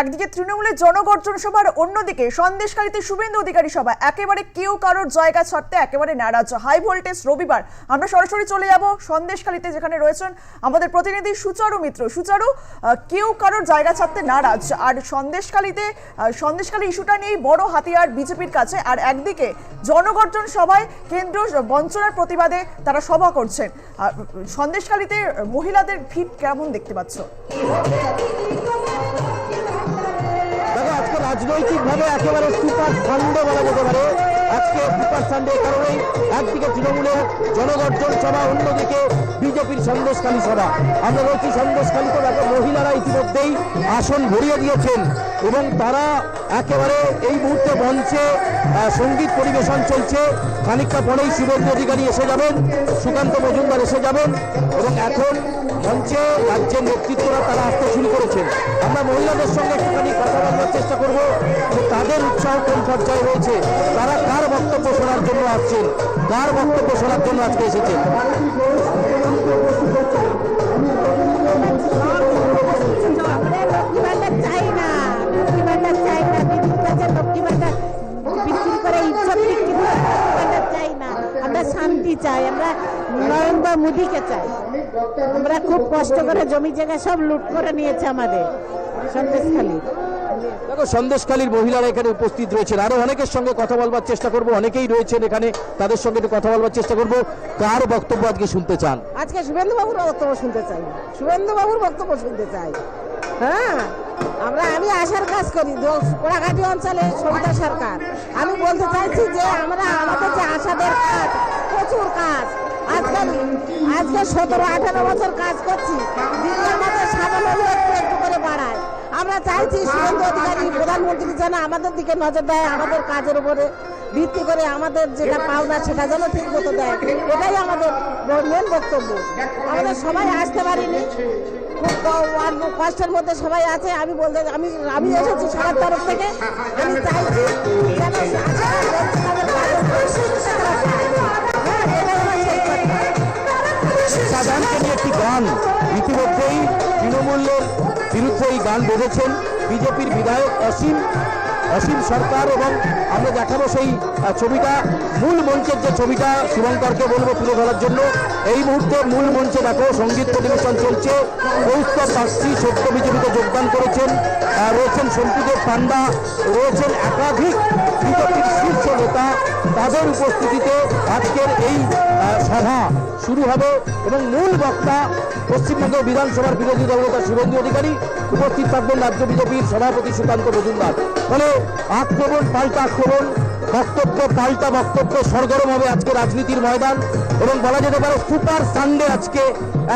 একদিকে তৃণমূলের জনগর্জন সভার অন্যদিকে সন্দেশকারীতে শুভেন্দু অধিকারী সভা। একেবারে কেউ কারোর জায়গা ছাড়তে একেবারে নারাজ। হাই ভোল্টেজ রবিবার। আমরা সরাসরি চলে যাব সন্দেশখালীতে যেখানে রয়েছেন আমাদের প্রতিনিধি সুচারু মিত্র। সুচারু কেউ কারোর জায়গা ছাড়তে নারাজ। আর সন্দেশকালীতে আহ, সন্দেশখালী ইস্যুটা নিয়েই বড় হাতিয়ার বিজেপির কাছে। আর একদিকে জনগর্জন সভায় কেন্দ্র বঞ্চনার প্রতিবাদে তারা সভা করছেন। আর সন্দেশখালীতে মহিলাদের ভিড় কেমন দেখতে পাচ্ছ? রাজনৈতিকভাবে একেবারে সুপার সানডে বলা যেতে পারে। আজকে সুপার সানডে কারণেই একদিকে তৃণমূলের জনগর্জন সভা, অন্যদিকে বিজেপির সন্দেশকালী সভা। আমরা রয়েছি সন্দেশকালীতে দেখো, মহিলারা ইতিমধ্যেই আসন ভরিয়ে দিয়েছেন এবং তারা একেবারে এই মুহূর্তে মঞ্চে সংগীত পরিবেশন চলছে। খানিকটা পরেই শুভেন্দু অধিকারী এসে যাবেন, সুকান্ত মজুমদার এসে যাবেন এবং এখন মঞ্চে, রাজ্যের নেতৃত্বরা তারা আসতে শুরু করেছেন। আমরা মহিলাদের সঙ্গে একটুখানি কথা বলার চেষ্টা করব। যে তাদের উৎসাহ কোন পর্যায়ে রয়েছে? তারা কার বক্তব্য শোনার জন্য আসছেন? কার বক্তব্য শোনার জন্য আজকে এসেছেন? শান্তি চাই আমরা নরেন্দ্র মোদীকে চাই। আমরা খুব কষ্ট করে জমি জায়গা সব লুট করে নিয়েছে আমাদের সন্দেশখালী। দেখো সন্দেশকালীর মহিলারা এখানে উপস্থিত রয়েছেন। আরও অনেকের সঙ্গে কথা বলবার চেষ্টা করব অনেকেই রয়েছেন এখানে তাদের সঙ্গে একটু কথা বলবার চেষ্টা করব। কার বক্তব্য আজকে শুনতে চান? আজকে শুভেন্দু বাবুর বক্তব্য শুনতে চাই। শুভেন্দু বাবুর বক্তব্য শুনতে চাই। হ্যাঁ আমরা আমি আশার কাজ করি কোড়াঘাটি অঞ্চলে সবিতা সরকার। আমি বলতে চাইছি যে আমরা আমাদের কাজ। আজকে আজকে সতেরো, আঠারো বছর কাজ করছি। সাধারণ হলে একটু একটু করে বাড়ায়। আমরা চাইছি শুভেন্দু অধিকারী, প্রধানমন্ত্রী যেন আমাদের দিকে নজর দেয়, আমাদের কাজের উপরে ভিত্তি করে আমাদের যেটা পাওনা সেটা যেন ঠিক মতো দেয়। এটাই আমাদের মেন বক্তব্য। আমাদের সবাই আসতে পারিনি। খুব কষ্টের মধ্যে সবাই আছে। আমি বলতে আমি আমি এসেছি সবার তরফ থেকে। আমি চাইছি যেন গান ইতিমধ্যেই তৃণমূলের বিরুদ্ধে এই গান বেঁধেছেন বিজেপির বিধায়ক অসীম অসীম সরকার এবং আমরা দেখাবো সেই ছবিটা, মূল মঞ্চের যে ছবিটা শুভঙ্করকে বলব তুলে ধরার জন্য। এই মুহূর্তে মূল মঞ্চে দেখো সংগীত পরিবেশন চলছে। কৌস্তব বাগচি সত্য বিজেপিতে যোগদান করেছেন। রয়েছেন শম্পুদেব পান্ডা, রয়েছেন একাধিক বিজেপির শীর্ষ নেতা। তাদের উপস্থিতিতে আজকের এই শুরু হবে এবং মূল বক্তা পশ্চিমবঙ্গ বিধানসভার বিরোধী দলনেতা শুভেন্দু অধিকারী, উপস্থিত থাকবেন রাজ্য বিজেপির সভাপতি সুকান্ত মজুমদার। ফলে আক্রমণ পাল্টা আক্রমণ, বক্তব্য পাল্টা বক্তব্য সরগরম হবে আজকে রাজনীতির ময়দান। এবং বলা যেতে পারে সুপার সানডে আজকে।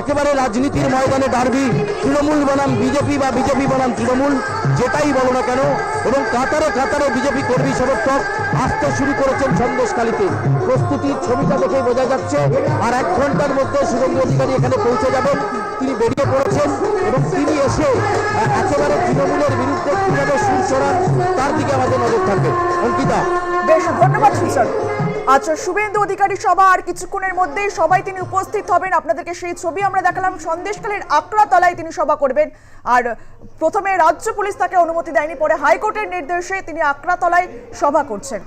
একেবারে রাজনীতির ময়দানে ডারবি, তৃণমূল বনাম বিজেপি বা বিজেপি বনাম তৃণমূল, যেটাই বলো না কেন। এবং কাতারে কাতারে বিজেপি কর্মী সমর্থক আসতে শুরু করেছেন সন্দেশকালীতে প্রস্তুতির ছবিটা দেখে বোঝা যাচ্ছে। আর এক ঘণ্টার মধ্যে শুভেন্দু অধিকারী এখানে পৌঁছে যাবেন। তিনি বেরিয়ে পড়েছেন এবং তিনি এসে একেবারে তৃণমূলের বিরুদ্ধে কীভাবে সুর চড়ান তার দিকে আমাদের নজর থাকবে। অঙ্কিতা। বেশ, ধন্যবাদ আচ্ছা শুভেন্দু অধিকারী সভা আর কিছুক্ষণের মধ্যেই সবাই তিনি উপস্থিত হবেন। আপনাদেরকে সেই ছবি আমরা দেখালাম। সন্দেশকালের আকড়াতলায় তিনি সভা করবেন। আর প্রথমে রাজ্য পুলিশ তাকে অনুমতি দেয়নি, পরে হাইকোর্টের নির্দেশে তিনি আকড়াতলায় সভা করছেন।